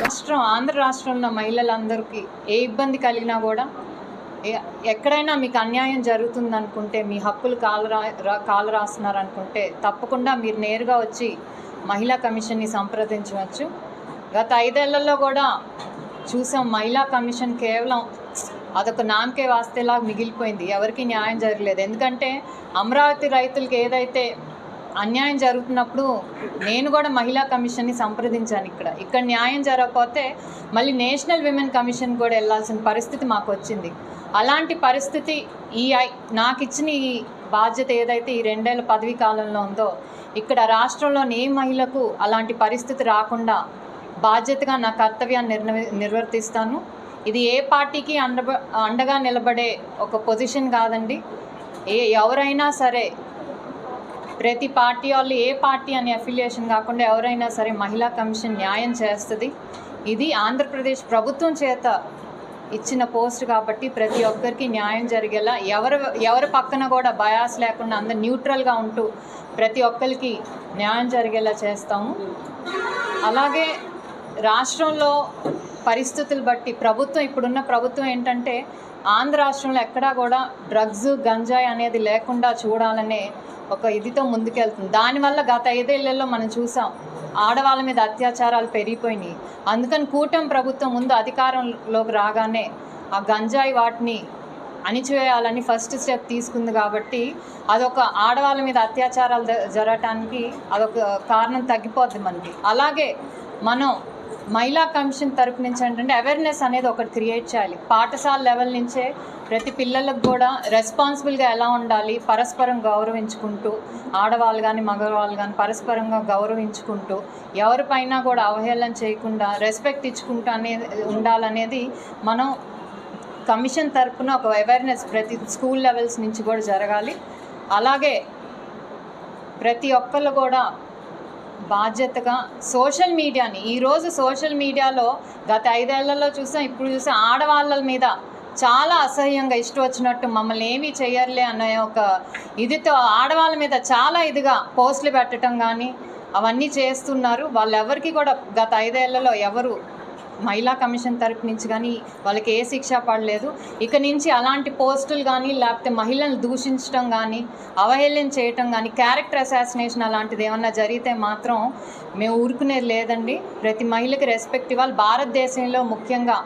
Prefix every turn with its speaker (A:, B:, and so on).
A: రాష్ట్రం ఆంధ్ర రాష్ట్రంలో మహిళలందరికీ ఏ ఇబ్బంది కలిగినా కూడా ఎక్కడైనా మీకు అన్యాయం జరుగుతుంది అనుకుంటే మీ హక్కులు కాలు రా కాలు రాస్తున్నారు అనుకుంటే తప్పకుండా మీరు నేరుగా వచ్చి మహిళా కమిషన్ని సంప్రదించవచ్చు. గత ఐదేళ్ళలో కూడా చూసాం మహిళా కమిషన్ కేవలం అదొక నామకే వాస్తేలాగా మిగిలిపోయింది. ఎవరికి న్యాయం జరగలేదు. ఎందుకంటే అమరావతి రైతులకి ఏదైతే అన్యాయం జరుగుతున్నప్పుడు నేను కూడా మహిళా కమిషన్ని సంప్రదించాను ఇక్కడ. ఇక్కడ న్యాయం జరగకపోతే మళ్ళీ నేషనల్ విమెన్ కమిషన్ కూడా వెళ్ళాల్సిన పరిస్థితి మాకు వచ్చింది అలాంటి పరిస్థితి ఈ నాకు ఇచ్చిన ఈ బాధ్యత ఏదైతే ఈ రెండేళ్ళ పదవీ కాలంలో ఉందో ఇక్కడ రాష్ట్రంలోని ఏ మహిళకు అలాంటి పరిస్థితి రాకుండా బాధ్యతగా నా కర్తవ్యాన్ని నిర్వర్తిస్తాను. ఇది ఏ పార్టీకి అండ అండగా నిలబడే ఒక పొజిషన్ కాదండి. ఏ ఎవరైనా సరే ప్రతి పార్టీ వాళ్ళు ఏ పార్టీ అనే అఫిలియేషన్ కాకుండా ఎవరైనా సరే మహిళా కమిషన్ న్యాయం చేస్తుంది. ఇది ఆంధ్రప్రదేశ్ ప్రభుత్వం చేత ఇచ్చిన పోస్ట్ కాబట్టి ప్రతి ఒక్కరికి న్యాయం జరిగేలా ఎవరు ఎవరి పక్కన కూడా బయాస్ లేకుండా అందరు న్యూట్రల్గా ఉంటూ ప్రతి ఒక్కరికి న్యాయం జరిగేలా చేస్తాము. అలాగే రాష్ట్రంలో పరిస్థితులు బట్టి ప్రభుత్వం ఇప్పుడున్న ప్రభుత్వం ఏంటంటే ఆంధ్ర రాష్ట్రంలో ఎక్కడా కూడా డ్రగ్స్ గంజాయి అనేది లేకుండా చూడాలనే ఒక ఇదితో ముందుకెళ్తుంది. దానివల్ల గత ఐదేళ్ళలో మనం చూసాం ఆడవాళ్ళ మీద అత్యాచారాలు పెరిగిపోయినాయి. అందుకని కూటమి ప్రభుత్వం ముందు అధికారంలోకి రాగానే ఆ గంజాయి వాటిని అణిచివేయాలని ఫస్ట్ స్టెప్ తీసుకుంది కాబట్టి అదొక ఆడవాళ్ళ మీద అత్యాచారాలు జ- జరగటానికి అదొక కారణం తగ్గిపోద్ది మనకి. అలాగే మనం మహిళా కమిషన్ తరపు నుంచి ఏంటంటే అవేర్నెస్ అనేది ఒకటి క్రియేట్ చేయాలి. పాఠశాల లెవెల్ నుంచే ప్రతి పిల్లలకు కూడా రెస్పాన్సిబుల్గా ఎలా ఉండాలి పరస్పరం గౌరవించుకుంటూ ఆడవాళ్ళు కానీ మగవాళ్ళు కానీ పరస్పరంగా గౌరవించుకుంటూ ఎవరిపైనా కూడా అవహేళన చేయకుండా రెస్పెక్ట్ ఇచ్చుకుంటూ అనేది ఉండాలనేది మనం కమిషన్ తరపున ఒక అవేర్నెస్ ప్రతి స్కూల్ లెవెల్స్ నుంచి కూడా జరగాలి. అలాగే ప్రతి ఒక్కళ్ళు కూడా బాధ్యతగా సోషల్ మీడియాని ఈరోజు సోషల్ మీడియాలో గత ఐదేళ్ళలో చూసాం ఇప్పుడు చూసాం ఆడవాళ్ళ మీద చాలా అసహ్యంగా ఇష్టం వచ్చినట్టు మమ్మల్ని ఏమీ చేయర్లే అనే ఒక ఇదితో ఆడవాళ్ళ మీద చాలా ఇదిగా పోస్టులు పెట్టడం కానీ అవన్నీ చేస్తున్నారు. వాళ్ళెవరికి కూడా గత ఐదేళ్ళలో ఎవరు మహిళా కమిషన్ తరపు నుంచి కానీ వాళ్ళకి ఏ శిక్ష పడలేదు. ఇక నుంచి అలాంటి పోస్టులు కానీ లేకపోతే మహిళలను దూషించడం కానీ అవహేళన చేయటం కానీ క్యారెక్టర్ అసాసినేషన్ అలాంటిది ఏమన్నా జరిగితే మాత్రం మేము ఊరుకునేది లేదండి. ప్రతి మహిళకి రెస్పెక్ట్ ఇవ్వాలి. భారతదేశంలో ముఖ్యంగా